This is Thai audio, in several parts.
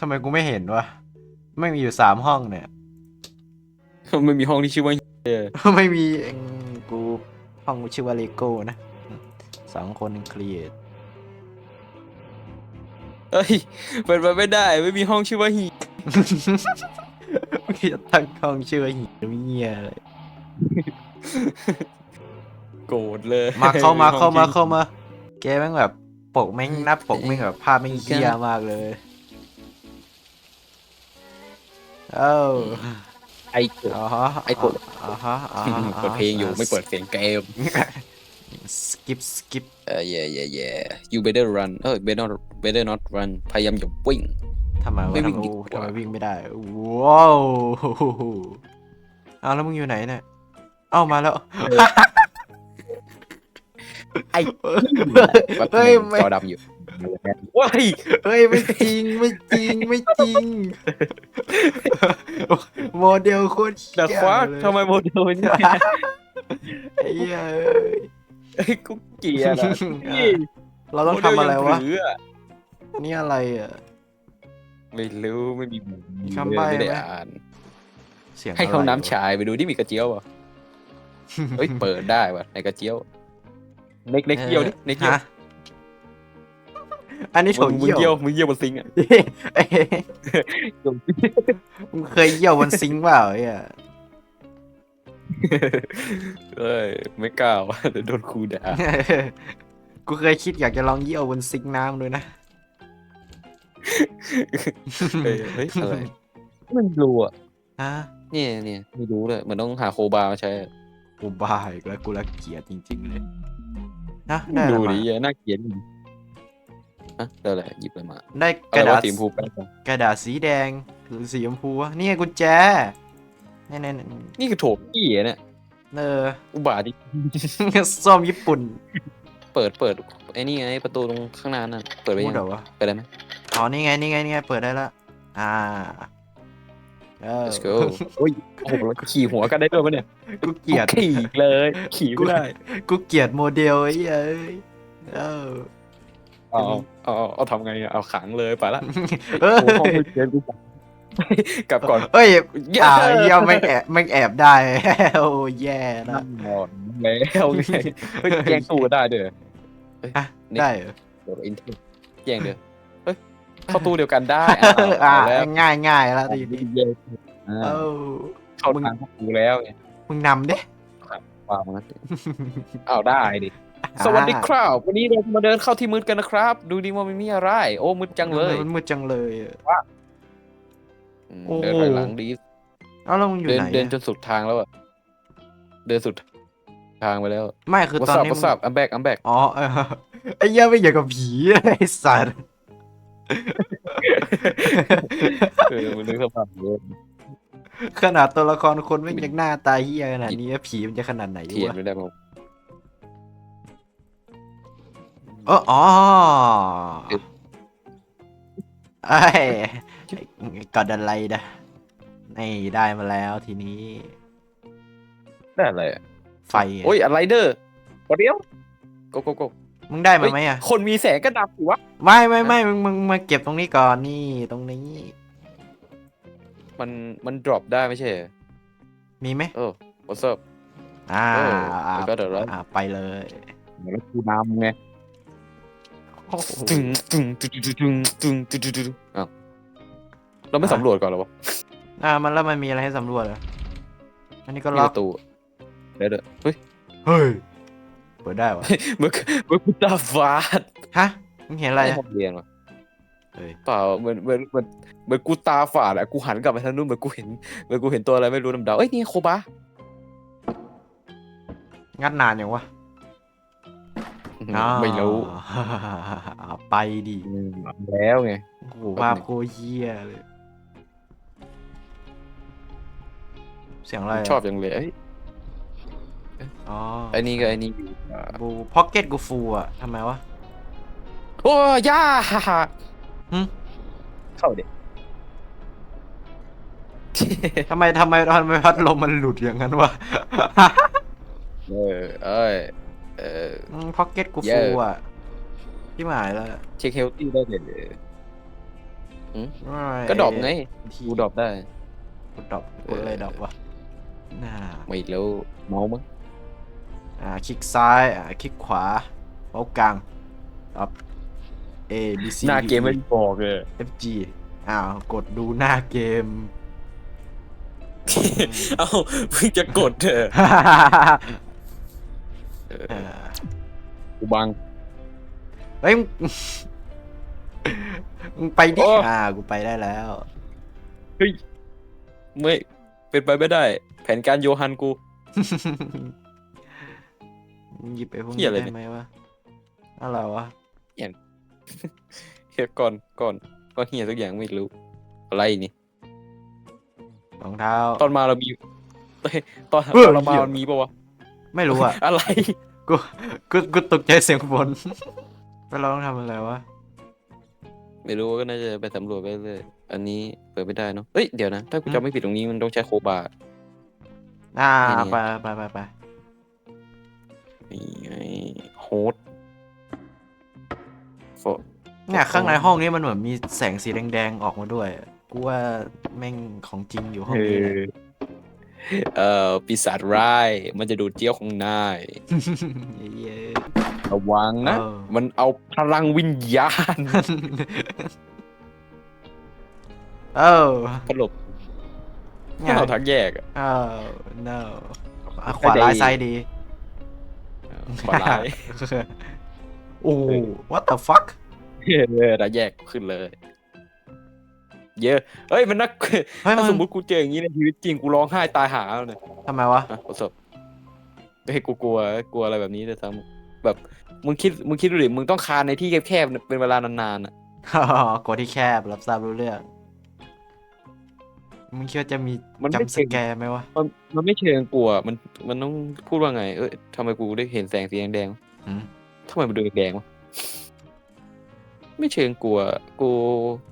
ทำไมกูไม่เห็นวะไม่มีอยู่สามห้องเนี่ยไม่มีห้องที่ชื่อว่าไม่มีเองกูห้องกูชื่อว่าเลโก้นะสองคนครีเอทเอ้ยเปิดมาไม่ได้ไม่มีห้องชื่อว่าฮีมึงจะตั้งห้องชื่อว่าหีเมียอะไรโกรธเลยมาเข้ามาเข้ามาห้เข้าองมาแกแม่งแบบปกแม่งหน้าปกแม่งแบบภาพแม่งเฮี้ยมากเลย เอ้าไอ้โกรธอ๋อฮะไอ้กดอ๋อฮะอ๋อฮะเปิดเพลงอยู่ไม่เปิดเสียงเกมสกิปสกิปเออ yeah yeah yeah you better run เออ better not better not run พยายามอย่าวิ่ง ทำไมไม่วะวิ่งทำไมดีกว่า ทำไมวิ่งไม่ได้ว้าวเอาแล้วมึงอยู่ไหนเนี่ยเอ้ามาแล้ว ไอ้ เฮ้ยไม่ จอดำอยู่ ว้ายเฮ้ยไม่จริงไม่จริงไม่จริง โมเดลโคตรแต่เหี้ยควักเลยทำไมโมเดลเนี่ยไอ้เหี้ยเอ้ยไอ้กูเกลียดอะนี่เราต้องทำอะไรวะ โมเดลยังถืออะนี่อะไรอะ ไม่รู้ไม่มีมีคำใบ้ไม่ได้ไหมอ่าน เสียงให้ห้องะไรน้ำชายไปดูที่มีกระเจียวป่ะเฮ้ยเปิดได้ป่ะในกระเจียว เน็กเน็กเยี่ยวดิเน็กเยี่ยว ฮะ อันนี้โถมึงมึงเยี่เยี่ยยววมึงเยี่ยวบนซิงค์อะเอ้ยมึงเคยเยี่ยวบนซิงค์เปล่าไอ้เหี้ยเอ้ยไม่กล้าว่ะเดี๋ยวโดนครูด่ากูเคยคิดอยากจะลองเยี่ยวบนซิงค์น้ำด้วยนะเฮ้ยเฮ้ยอะไรมันรู้อะฮะเนี่ยเนี่ยไม่รู้เลยมันต้องหาโคบามาใช้กูบ้าอีกแล้วกูละเกียดจริง ๆ เลยนะได้อะไรดูมาดิอย่าน่าเกลียดดิ ฮะได้อะไรหยิบอะไรมาได้อะกไรระดาษวะสีชมพูแป๊บกระดาษสีแดงหรือสีชมพูวะนี่ไงกุญแจนี่นี่นี่นี่คือโถพี่เนี่ยเอออุบาทดิส้มญี่ปุ่น เปิดเปิดไอ้นี่ไงประตูตรงข้างหน้านั่นเปิดไปพูยัดงเหรอวะเปิดได้ไหมอ๋อนี่ไงนี่ไงนี่ไงเปิดได้แล้วอ่าเออ let's go โอ้ยโอ้โหแล้วขี่หัวกันได้ด้วยปะเนี่ยกูเกลียดขี่เลย ขี่ไม่ได้กูเกลียดโมเดลไอ้เหี้ยเอ้ยเออ เอาเอาเอาเอาทำไงอะเอาขังเลยไปละเออโอ้ห้องไม่เจอกูกลับก่อน เอ้ยเย้อ่าเหี้ยไม่งแอบไม่งแอบได้ โอ้แย่ละนั่งนอนแล้วไงเฮ้ยแย่งตู้กันได้เด้ออะได้เหรอเดี๋ยวอินเทอร์แย่งเด้อเฮ้ยเข้าตู้เดียวกันได้อ่าเอาแล้วง่ายง่ายแล้วทีนี้แย่งเออ่าอเข้าทางพวกกูแล้วไงมึงนำดิวางมันอ้าวได้ดิ สวัสดีครับวันนี้เรามาเดินเข้าที่มืดกันนะครับ ดูดีว่ามันมีอะไร โอ้มืดจังเลยมันมืดจังเลยอะอืมโอ้เดินถอยหลังดีเอ้าแล้วมึงอยู่เดินไหนเดินจอะนสุดทางแล้วอะเดินสุดทางไปแล้ว ไม่คือวัตอนสับนี้วัมึงสับอัมแบกอัมแบกอ๋อเออไอ้เหี้ยไม่อย่างกับผีไอ้สัตว์เออมันนึกสภาพเลยขนาดตัวละครคนไม่ยังหน้าตาเหี้ยขนาดนี้ผีมันจะขนาดไหนเทียนวะไม่ได้มั้ เอออ๋อไอ้กอดอะไรนะนี่ได้มาแล้วทีนี้ ได้อะไรอะไฟอะโอ้ยอะไรเด้อพอเดียวโกโกโกมึงได้มาไหมอะ คนมีแสงก็ดับสิวะ ไม่ไม่ไม่มึงมึงมาเก็บตรงนี้ก่อนนี่ตรงนี้ มันมันดรอปได้ไม่ใช่เหรอมีไหมเออ what's up อ่าเอออ่าแล้วก็เดี๋ยวเราอ่าไปเลย แล้วกูนำไง โอ้โหตึงตึงตึงตึงตึงตึงตึงตึงตึงอ้าวเราไม่สำรวจก่อนเหรอวะอ่ามันแล้วมันมีอะไรให้สำรวจเหรออันนี้ก็มีล็อปกระตูเดี๋ยวเดี๋ยวเฮ้ยเฮ้ยเปิดได้วะเมื่อเมื่อกูตาฟาดฮะมึงเห็นอะไรในอะห้องเรียนวะเฮ้ยเปล่าเหมือนเหมือนเหมือนเหมือนกูตาฝาดอะกูหันกลับไปทางนู้นเหมือนกูเห็นเหมือนกูเห็นตัวอะไรไม่รู้ดำดำๆเอ้ยนี่โคบางัดนานยังวะ ไม่รู้อ่าไปดิอืมแล้วไง โอ้โหภาพโคตรเหี้ยเลย เสียงอะไระชอบอย่างเลยเอ้ยอ๋อไอ้นี่ก็ไอ้นี่อยู่อ่าบูพ็อกเก็ตกูฟูอะทำไมวะ โอ้ย่าฮ่าฮ่าหึ เข้าเด็ก ทำไมทำไมทำไมพัดลมมันหลุดอย่างนั้นวะ เออเอ้ย เออ พ็อกเก็ตกูเย้ฟูอะที่หมายแล้วเช็คเฮลตี้ได้เลย ก็ดรอปไง ที่กูดรอปได้ กูดรอปกูเลยดรอปวะน่าไม่รู้เมาส์มั้งอ่าคลิกซ้ายอ่าคลิกขวาเมาส์กลางอัพ A B C หน้าเกมไม่บอกเลย F G อ้าวกดดูหน้าเกม เอ้าเพิ่งจะกดเถอะ เออกูบัง เฮ้ยมึง มึงไปดิโอ้ อ่ากูไปได้แล้ว ไม่เป็นไปไม่ได้ แผนการโยฮันกู มึงหยิบไปพวกเหี้นี้ยอะไรได้เนี่ยไหมวะอะไรวะเฮียก่อนก่อนก็เฮียทุกอย่างไม่รู้ อะไรนี่รองเท้า ตอนมาเรามีเฮ้ยตอนเฮ้ยตอนเรามาเหี้ย มันมีปะวะ ไม่รู้อะ อะไร กู กู กูตกใจเสียงฝนไปเราต้องทำอะไรวะ ไม่รู้ก็น่าจะไปสำรวจไปเลยอันนี้เปิดไม่ได้เนาะเอ้ย เดี๋ยวนะ ถ้ากูจำไม่ผิดตรงนี้มันต้องใช้โคบาอ่า นี่ ไปไปไปไปนี่ไงโฮสโฟ เนี่ยข้างในห้องนี้มันเหมือนมีแสงสีแดงๆออกมาด้วย กูว่าแม่งของจริงอยู่ห้องนี้แหละ เอ่อปีศาจร้าย มันจะดูดเจี้ยวของนาย เย้ระวังนะเออมันเอาพลังวิญญาณเออผลบเนี่ยเอาทั้งแยกอะเออ no อะขวาร้ายซ้ายดีขวาร้ายโอ้ what the fuck เออแต่แยกขึ้นเลย เยอะเฮ้ยมันนักเฮ้ยมัถ้านสมมติกูเจออย่างนี้ในชีวิตจริงกูร้องไห้ตายหาแล้วเนี่ยทำไมวะอะประสบเฮ้ยกูกลัวกลัวอะไรแบบนี้ด้วยซ้ำแบบมึงคิดมึงคิดดูดิมึงต้องคานในที่แคบๆเป็นเวลานานๆอะกดที่แคบรับทราบรู้เรื่อง มึงคิดว่าจะมีมันไม่จำสเชิงแกร์ไหมวะมันมันไม่เชิงกลัว มันมันต้องพูดว่าไง เอ้ยทำไมกูได้เห็นแสงสีแดงหืมๆทำไมมันดูแดงๆวะ ไม่เชิงกลัว กู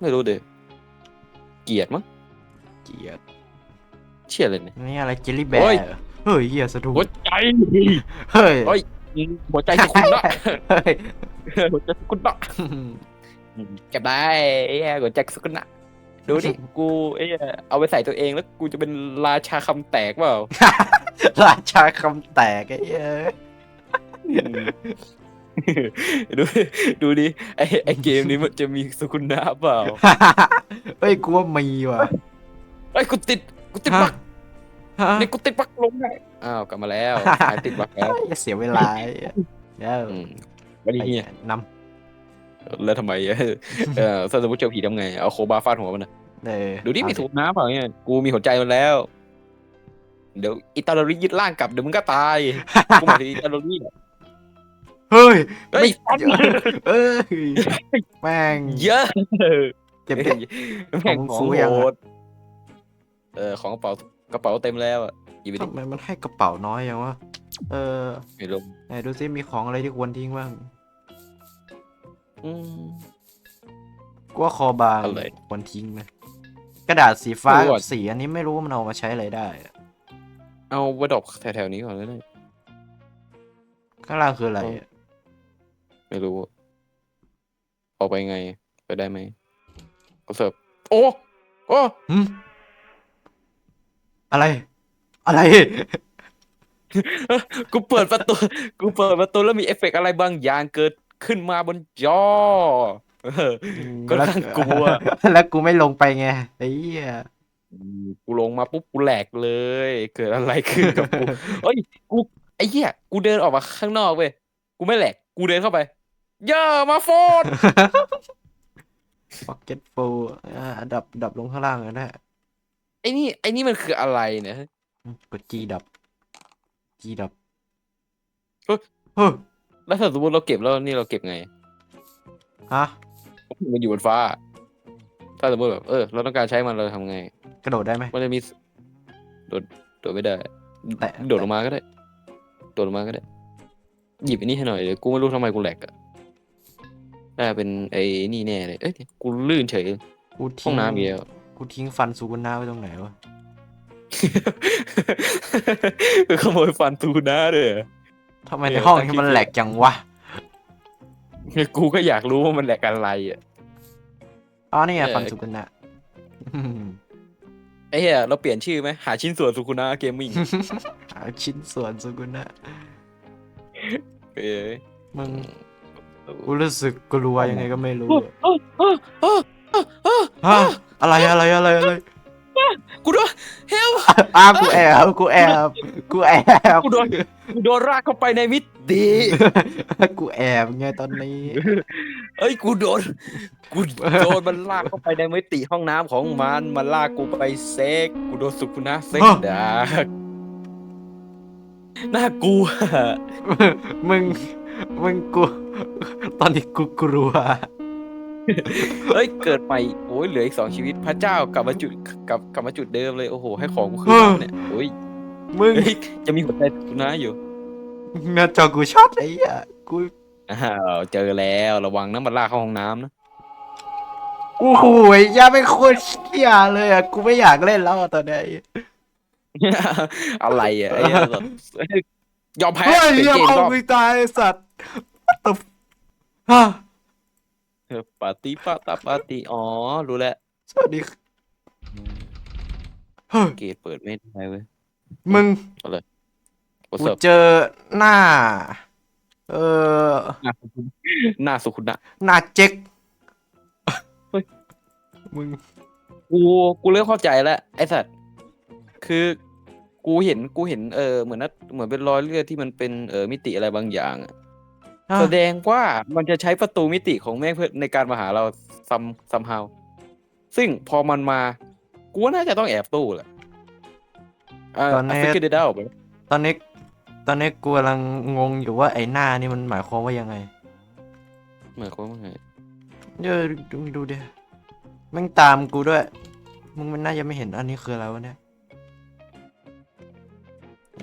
ไม่รู้เด้อ เกลียดมั้งเกลียดเชี่ยเลยเนี่ย นี่อะไรเจลลี่แบโอ้ยร์เฮ้ยเหี้ยสะดุ้งหัวใจเฮ้ยโอ้ยหัวใจจะคุณละเฮ้ยหัวใจคุณละเก็บได้ไอ้เหี้ยหัวใจสุกนะดูดิกูไอ้เหี้ยเอาไปใส่ตัวเองแล้วกูจะเป็นราชาคำแตกเปล่าราชาคำแตกไอ้เหี้ย ดูดูดิไอไอเกมนี้มันจะมีสุกุนะเปล่าเฮ้ยกูว่ามีว่ะไอยกูติดกูติดฮะบักฮะนี่กูติดบักลงได้อ้าวกลับมาแล้วหายติดบักแล้วอย่าเสียเวลาไอ้เหี้ยเดี๋ยวอืมวันนี้เฮียนแล้วทำไมเออเออถ้าสมมติเจอผีทำไงเอาโคบาฟาดหัวมันนะำเออดูดิมีเอาสุกุนะเปล่าเนี่ยกูมีหัวใจมันแล้ว เดี๋ยวอิตาลียึดร่างกลับเดี๋ยวมึงก็ตายกูหมายถึงอิตาลีอะ เฮ้ยเฮ้ยเอ้ยแม่งเยอะเก็บเก็บ แม่งของของฟูโหยังอะดเออของกระเป๋ากระเป๋าเต็มแล้วอะหยิบไปดิทำไมมันให้กระเป๋าน้อยอย่างวะเออไม่รู้ไหนดูซิมีของอะไรที่ควรทิ้งบ้างอืมกูว่าคอบางอะไรควรทิ้งนะกระดาษสีฟ้าไม่รู้กับอะสีอันนี้ไม่รู้ว่ามันเอามาใช้อะไรได้อะเอาไว้ดอกแถวๆนี้ก่อนเลย ข้างล่างคืออะไรอะ ไม่รู้อะออกไปไง ไปได้ไหมเอาเสิร์ฟโอ้โอ้หึอะไร อะไร กูเปิดประตู กูเปิดประตูแล้วมีเอฟเฟกต์อะไรบางอย่างเกิดขึ้นมาบนจอเออก็น่ากลัว แล้วกูไม่ลงไปไงไอ้เหี้ยกูลงมาปุ๊บกูแหลกเลย เกิดอะไรขึ้นกับกูเฮ้ยกูไอ้เหี้ยกูเดินออกมาข้างนอกเว้ยกูไม่แหลก กูเดินเข้าไป เย่ามาโฟนพ็อกเก็ตฟูอ่าดับดับลงข้างล่างกันได้ไอ้นี่ไอ้นี่มันคืออะไรเนี่ยอืมกดจีดับจีดับเฮ้ยเฮ้ยแล้วถ้าสมมติเราเก็บแล้วนี่เราเก็บไงฮะมันอยู่บนฟ้า ถ้าสมมติแบบเออเราต้องการใช้มันเราทำไง กระโดดได้ไหมมันจะมีโดดโดดไม่ได้แต่โดดลงมาก็ได้ โดดลงมาก็ได้ หยิบอันนี้ให้หน่อยเดี๋ยวกูไม่รู้ทำไมกูแหลกอะ น่าเป็นไอ้นี่แน่เลย เอ้ยกูลื่นเฉยกูห้ทิ้องงน้ำเดียวกูทิ้งฟันซูกุนาไว้ตรงไหนวะไปขโมยฟันตูน่าเลยเหรอ ทำไมเออในห้องตั้งนี้ที่มันแหลกจังวะ กูก็อยากรู้ว่ามันแหลกอะไรอะ อ๋อนี่ไงเออ ฟังสุกุนะไอ้เหี้ยเราเปลี่ยนชื่อไหมหาชิ้นส่วนสุขุนะเกมมิ่ง หาชิ้นส่วนสุกุนะเอ้ยมึง กูรู้สึกกลัวยังไงก็ไม่รู้อะอ้าวอ้าวอ้าวอ้าวฮะอะไรอะไรอะไรอะไรกูโดนเฮลอ้าวกูแอบกูแอบกูแอบกูโดนกูโดนรากเข้าไปในมิติกูแอบไงตอนนี้เอ้ยกูโดนกูโดนมันลากเข้าไปในมิติห้องน้ำของมันมันลากกูไปเซ็กกูโดนสุขุนะเซ็กฮะดักน่ากลัวมึง มึงกูตอนนี้กูกลัวเอ้ยเกิดใหม่โอ้ยเหลืออีกสองชีวิตพระเจ้ากลับมาจุดกลับกลับมาจุดเดิมเลยโอ้โหให้ของกูคืนมาเนี่ยโอ้ยมึงเฮ้ยจะมีหัวใจสุขุนะอยู่หน้าจอกูช็อตไอ้เหี้ยกูอ้าวเจอแล้วระวังนะมันลากเข้าห้องน้ำนะโอ้โหยยาเป็นโคตรเหี้ยเลยอะกูไม่อยากเล่นแล้วอะตอนนี้ อะไรอะไอ้เหี้ยแบบ ยอมแพ้เฮ้ยเปลี่ยนเหี้ยเกมพ่อรอบมึงตายไอ้สัตว์ What the f- ฮะเออปาร์ตี้ปาตาปาร์ตี้อ๋อ รู้แล้วสวัสดีเฮ้ยเกตเปิดไม่ได้เว้ยมึงวอกูทเจอหน้า เออหน้าสุขุนะหน้าเจ๊กเฮ้ย มึง กู กูเริ่มเข้าใจแล้ว ไอ้สัตว์ คือ กูเห็นกูเห็นเออเหมือนนัดเหมือนเป็นรอยเลือดที่มันเป็นเออมิติอะไรบางอย่างอะฮะแสดงว่ามันจะใช้ประตูมิติของแม่งเพื่อในการมาหาเราซัมซัมฮาวซึ่งพอมันมา กูว่าน่าจะต้องแอบตู้แหละอ่าตอนนี้ ฟิกเกอร์ได้ออกไปตอนนี้ ตอนนี้กูกำลังงงอยู่ว่าไอ้หน้านี่มันหมายความว่ายังไงหมายความว่าไงเดี๋ยวดูดูดิแม่งตามกูด้วย มึงมันน่าจะไม่เห็นอันนี้คืออะไรวะเนี่ย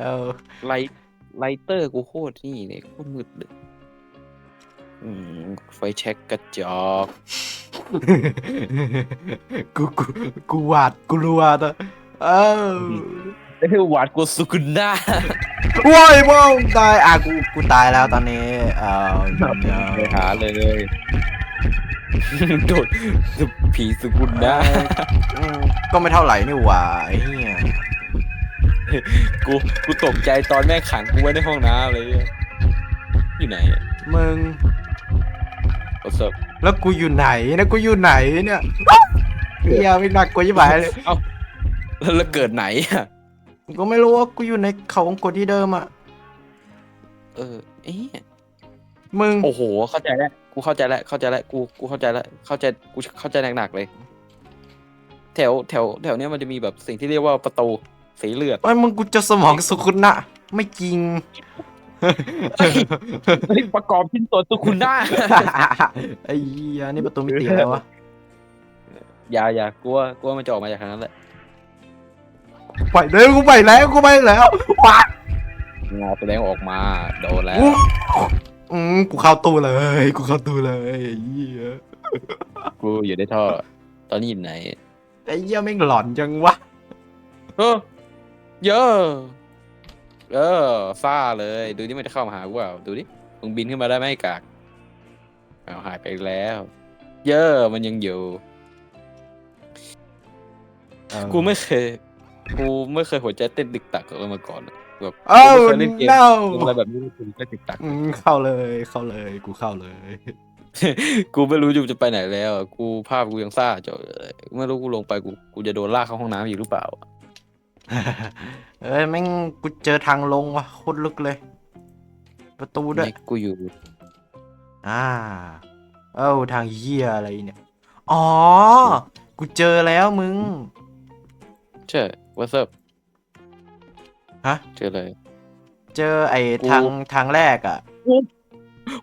เออไลท์ไลเตอร์กูโคตรนี่เนี่ยโคตรมืดเลยอืมไฟแช็กกระจอกกูกูกูหวาดกลัวตัวเออเอ้ยหวาดกูสุกุนด้าโว้ยมึงตายอะกูกูตายแล้วตอนนี้เออเดี๋ยวไปหาเลยโดดผีสุกุนด้าอืมก็ไม่เท่าไหร่นี่หว่าไอ้เหี้ย กูกูตกใจตอนแม่งขังกูไว้ในห้องน้ำเลยเนี่ยอยู่ไหนมึงประสบแล้วกูอยู่ไหนนะกูอยู่ไหนเนี่ยเฮียไม่น่ากลัวยิ่งไปเลยแล้วแล้วเกิดไหนอะกูไม่รู้ว่ากูอยู่ในเขาวงกตที่เดิมอะเออเอ๊ะมึงโอ้โห เข้าใจแล้วกูเข้าใจแล้วเข้าใจแล้วกูกูเข้าใจแล้วเข้าใจกูเข้าใจหนักๆเลย แถวแถวแถวเนี้ยมันจะมีแบบสิ่งที่เรียกว่าประตู สีเลือดไอ้ยมึงกูจะสมองสุขุนนะไม่จริง เฮ้ย เฮ้ยประกอบชิ้นส่วนสุคุณได้ ไอ้เหี้ยนี่ประตูมิติอะไรวะอย่าอย่ากลัวกลัวมันจะออกมาจากทางนั้นแหละไปเลยกูไปแล้วกูไปแล้วว้าเงาแสดงออกมาโดนแล้วอู้อืมกูเข้าตู้เลยกูเข้าตู้เลยไอ้เหี้ยกูอยู่ในท่อ ตอนนี้อยู่ไหนไอ้เหี้ยแม่งหลอนจังวะเออ เยอะเออซ่าเลย ดูนี่มันจะเข้ามาหากูเปล่าดูดิมึงบินขึ้นมาได้ไหมไอ้กากเอาหายไปแล้ว เยอะมันยังอยู่กูไม่เคย กูไม่เคยหัวใจเต้นตึกตักกับมันมาก่อนอะแบบเอ้ากูไม่เคยเล่นเกม no อะไรแบบนี้กูไม่ตึกตัก อืมเข้าเลยเข้าเลยกูเข้าเลย กูไม่รู้อยู่จะไปไหนแล้วอะกูภาพกูยังซ่าจอเลยไม่รู้กูลงไปกูกูจะโดนลากเข้าห้องน้ำอีกหรือเปล่า เอ้ยแม่งกูเจอทางลงว่ะโคตรลึกเลย ประตูด้วย นี่กูอยู่อ่า เอ้าทางเหี้ยอะไรเนี่ย อ๋อ กูเจอแล้วมึงใช่ what's up ฮะ เจออะไรเจอไอ้กูทางทางแรกอะโ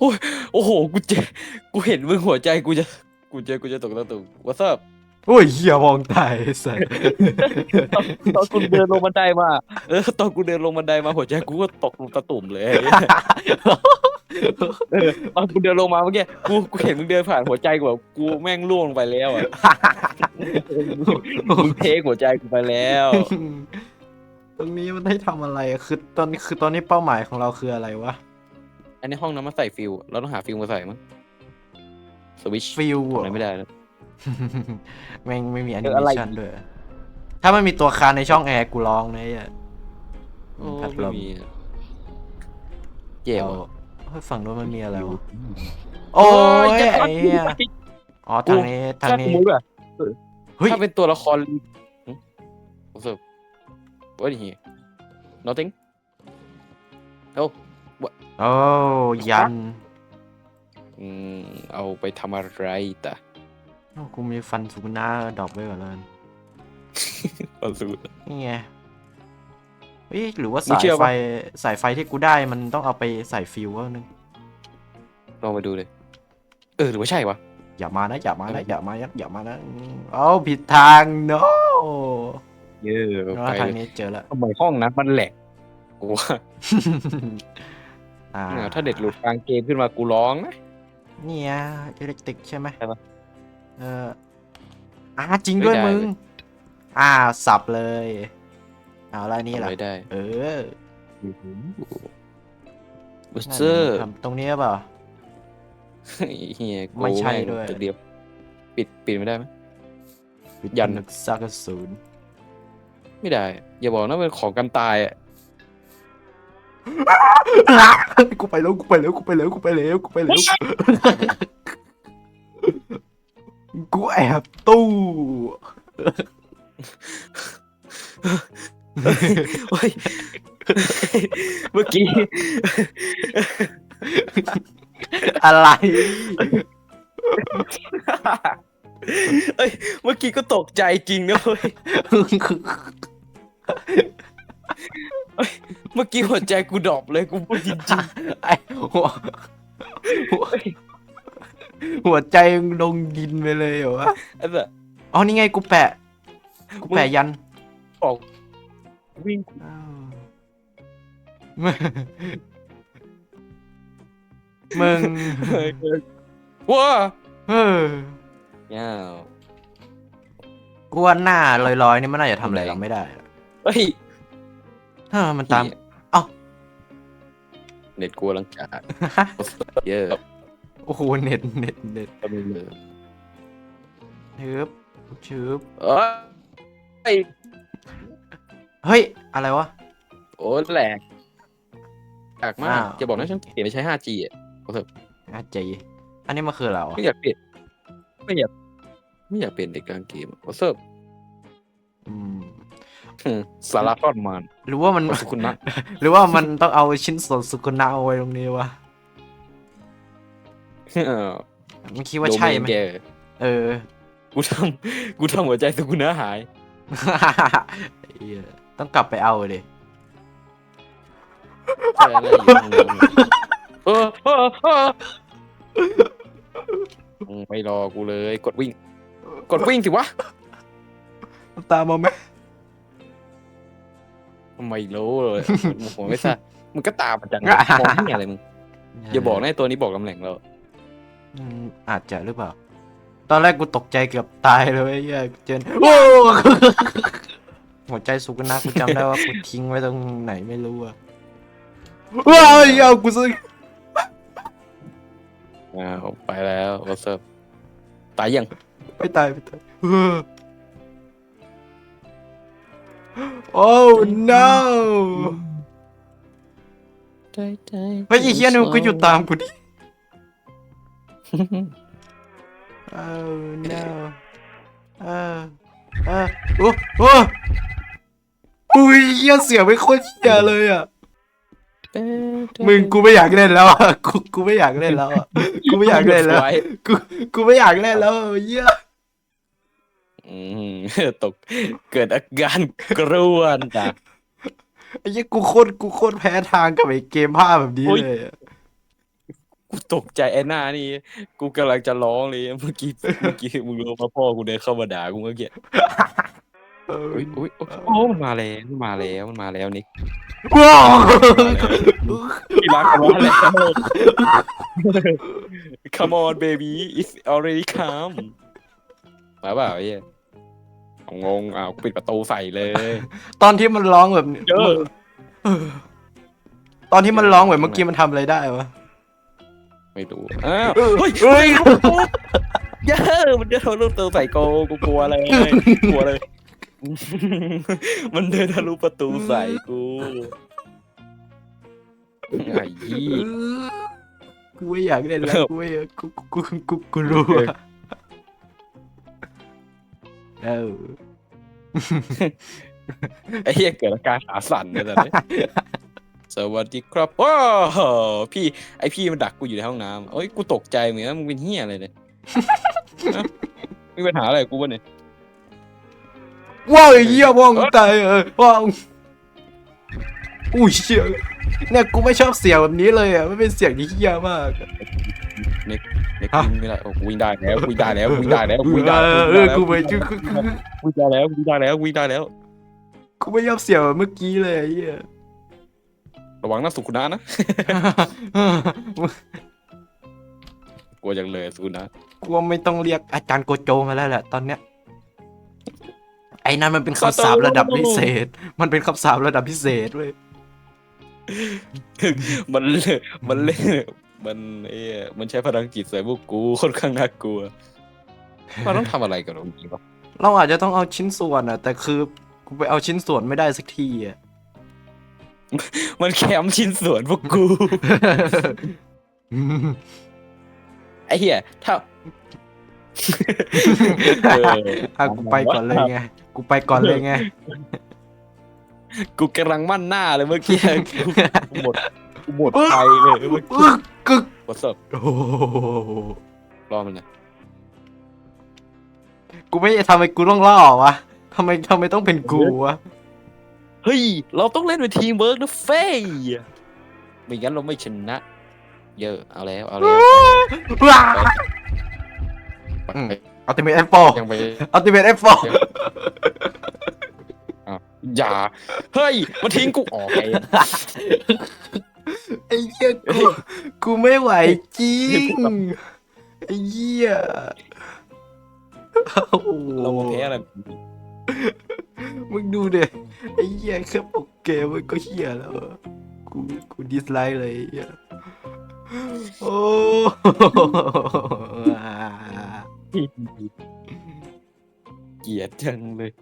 อ้ยโอ้โห กูเจอกูเห็นมึงหัวใจกูจะ กูเจอ กูจะตกตะตุ่ม what's up โอ้ยเหี้ยมองตายไอ้สัสตอนกูเดินลงบันไดมา เออตอนกูเดินลงบันไดมาหัวใจกูก็ตกลงตะตุ่มเลยเออตอนกูเดินลงมาเมื่อกี้กูกูเห็นมึงเดินผ่านหัวใจกูแบบกูแม่งล่วงลงไปแล้วอะมึงเทคหัวใจกูไปแล้วตรงนี้มันให้ทำอะไรอะคือตอนคือตอนนี้เป้าหมายของเราคืออะไรวะอันนี้ห้องน้ำมาใส่ฟิวเราต้องหาฟิวมาใส่มั้งสวิชฟิลอะไรไม่ได้แล้ว แม่งไม่มีแอนิเออเมอะไรชันด้วย ถ้ามันมีตัวคานในช่องแอร์กูร้องนะไอ้เหี้ยโอ้พัดไม่ลมมีอะเจ๋วเอาอะเฮ้ยฝั่งนู้นมันมีอะไรวะ โอ้ยจะไอ้เหี้ยอ๋อทางนี้ทางถ้าสนี้มมติว่าเฮ้ย ถ้าเป็นตัวละครหึ What's up What here Nothing เอ้าโอ้ยัน อืมเอาไปทำอะไรแต่โอ้กูมีฟันสุกหน้าดรอปไว้ก่อนแล้วกันเอาสูตร นี่ไงเฮ้ยหรือว่ามึงสายเชื่อไฟปะ สายไฟที่กูได้มันต้องเอาไปใส่ฟิวว่านึงลองไปดูเลย เออหรือว่าใช่วะ อย่ามานะอย่ามานะอย่ามานะอย่ามานะอืมเอ้าผิดทาง no เยอะแล้วไปทางเลยนี้เจอแล้ว ทำไมห้องนั้นมันแหลกกูว่าอ่าถ้าเด็ดหลุดกลางเกมขึ้นมากูร้องนะเนี่ยอิเล็กทริกใช่ไหมใช่ปะ เอออ่าจริงด้วยไม่ได้มึงเว้ยอ่าสับเลย เอาละนี่ทำล่ะอะไรได้ เออบูสนั่นเตอร์ทำตรงนี้เปล่าเฮียกูไม่ใช่แงด้วยตัวเดียว ปิดปิดไม่ได้ไหมวิทยันนึกซักศูนย์ไม่ได้ อย่าบอกนะเป็นของกันตายอะกูไปแล้วกูไปแล้วกูไปแล้วกูไปแล้วกูไปแล้ว กูแอบตู้เฮ้ยเมื่อกี้ อะไร เอ้ย เมื่อกี้ก็ตกใจจริงนะเว้ย เมื่อกี้หัวใจกูดรอปเลยกูพูดจริงไอหัวหัว หัวใจมึงลงดินไปเลยเหรอวะๆอันน่ะอ๋อนี่ไงกูแปะ กูแปะยันออกวิ่งอ้าวมึงมึงว้าเออย้าวกูว่าหน้าลอยๆนี่มันน่าจะทำอะไรเราไม่ได้หรอกเฮ้ยเออมันตามเหี้ยเอ้าเน็ตกูลังกาดเยอะ โอ้โหเน็ตเน็ตเน็ตก็ไม่เลยชืบชืบเอ้ยเฮ้ย อะไรวะ โอ้แหลกแหลกมากอ้าว จะบอกนะฉันเปลี่ยนไปใช้ 5G อะอาเจอันนี้มันคืออะไรวะไม่อยากเปลี่ยนไม่อยากไม่อยากเปลี่ยนเด็กกลางเกมโอ้เซิร์ฟอืมสาระทอดมันหรือว่ามันสุคุณนะ หรือว่ามันต้องเอาชิ้นส่วนสุกุนะเอาไว้ตรงนี้วะ มันคิดว่าใช่ไหมโดเนแกเออ กูทำกูทำหัวใจสุคุณนะหาย เหี้ยต้องกลับไปเอาเลยใช่อะไรอยู่ข้างบนเออเออเออมึงไม่รอกูเลย กดวิ่ง กดวิ่งสิวะตามมาไหมไม่รู้เลยมึงหัวไม่ทราบมึงก็ตามมาจังเลยมองที่อะไรมึงอย่าบอกนะไอ้ตัวนี้บอกตำแหน่งเรา อืมอาจจะหรือเปล่า ตอนแรกกูตกใจเกือบตายเลยไอ้เหี้ยเจนโอ้หัวใจสุกุนะกูจำได้ว่ากูทิ้งไว้ตรงไหนไม่รู้อะว้ายเอากูซื้ออ้าวไปแล้ววอเซิร์ฟตายยังไม่ตายไม่ตายเออโอ้ no เฮ้ยไอ้เหี้ยนี่มึงก็หยุดตามกูดิ โอ้ no เออเออโอ้โอ้อุ้ยเหี้ยเสียงไม่โคตรเหี้ยเลยอะ มึงกูไม่อยากเล่นแล้วอะกูกูไม่อยากเล่นแล้วอะกูไม่อยากเล่นแล้วไกูกูไม่อยากเล่นแล้วเหี้ยอืมตกเกิดอาการกรวนจ้ะไอ้เหี้ยกูโคตรกูโคตรแพ้ทางกับไอ้เกมภาพแบบนี้โอ๊ยเลยอะ กูตกใจไอ้หน้านี่ กูกำลังจะร้องเลยเมื่อกี้เมื่อกี้มึงรู้มาพ่อกูเดินเข้ามาด่ากูเมื่อกี้เอออุ้ยอุ้ยโอ้มันมาแล้วมันมาแล้วมันมาแล้วนิกว้าวที่รักกันมาแล้ว Come on baby it's already come มาเปล่าไอ้เหี้ยเอางงอ้าวกูปิดประตูใส่เลย ตอนที่มันร้องแบบนี้เยอะเออตอนที่มันร้องแบบเมื่อกี้มันทำอะไรได้วะ ไม่รู้อ้าวเฮ้ยเฮ้ยเยอะมันเดินทะลุประตูใส่กูกูกลัวเลยกลัวเลย มันเดินทะลุประตูใส่กูไอ้ยี่เออกูไม่อยากเล่นแล้วกูไม่อยากกูกูกูกูกูรู้อะเออไอ้เหี้ยเกิดอาการขาสั่นเลยตอนนี้ สวัสดีครับว้าวพี่ไอพี่มันดักกูอยู่ในห้องน้ำเอ้ยกูตกใจเหมือนกันมึงเป็นเหี้ยอะไรเนี่ยฮะมีปัญหาอะไรกับกูวะเนี่ยว้าวไอ้เหี้ยว่องตายเออว้าวอุ้ยเชี่ยเนี่ยกูไม่ชอบเสียงแบบนี้เลยอะมันเป็นเสียงที่เหี้ยมากอะเน็กวิ่งไม่ได้โอ้กูวิ่งได้แล้วกูวิ่งได้แล้วกูวิ่งได้แล้วกูวิ่งได้เอแล้วอเออกูไม่กูกูกูกูวิ่งได้แล้วกูวิ่งได้แล้วกูวิ่งได้แล้วกูไม่ชอบเสียงแบบเมื่อกี้เลยไอ้เหี้ย ระวังนะสุขุนะนะ กลัวจังเลยสุขุนะกูว่าไม่ต้องเรียกอาจารย์โกโจมาแล้วแหละตอนเนี้ย ไอ้นั่นมันเป็นคำสาประดับพิเศษ มันเป็นคำสาประดับพิเศษเว้ย มันเล่นมันเล่นมันเอ้ยมันใช้พลังจิตใส่พวกกูค่อนข้างน่ากลัว มันต้องทำอะไรกับเราจริงปะเราอาจจะต้องเอาชิ้นส่วนอะแต่คือกูไปเอาชิ้นส่วนไม่ได้สักทีอะ มันแคมป์ชิ้นส่วนพวกกู ไอ้เหี้ยถ้าเอออะกูไปก่อนเลยไง กูไปก่อนเลยไง กูกำลังมั่นหน้าเลยเมื่อกี้กูหมดกูหมดไฟเลยเมื่อกี้อึกกึก What's up โอ้โหรอมันนะกูไม่ทำไมกูต้องล่อวะทำไมทำไมต้องเป็นกูวะ เฮ้ย เราต้องเล่นเป็นทีมเวิร์กนะเฟ้ยไม่งั้นเราไม่ชนะ เยอะ เอาแล้ว เอาแล้วว้าปักอืมไปอัลติเมทเอฟโฟยังไปอัลติเมทเอฟโฟอย่า เฮ้ย มาทิ้งกูออกไปไอ้เหี้ยกูกูไม่ไหวจริงไอ้เหี้ยโอ้โหเรามาแพ้อะไร มึงดูเด็ไอ้เหี้ยแค่ปกเกมมันก็เหี้ยแล้วกูกูดิสไลค์เลยเหี้ยโอ้เกลียดจังเลย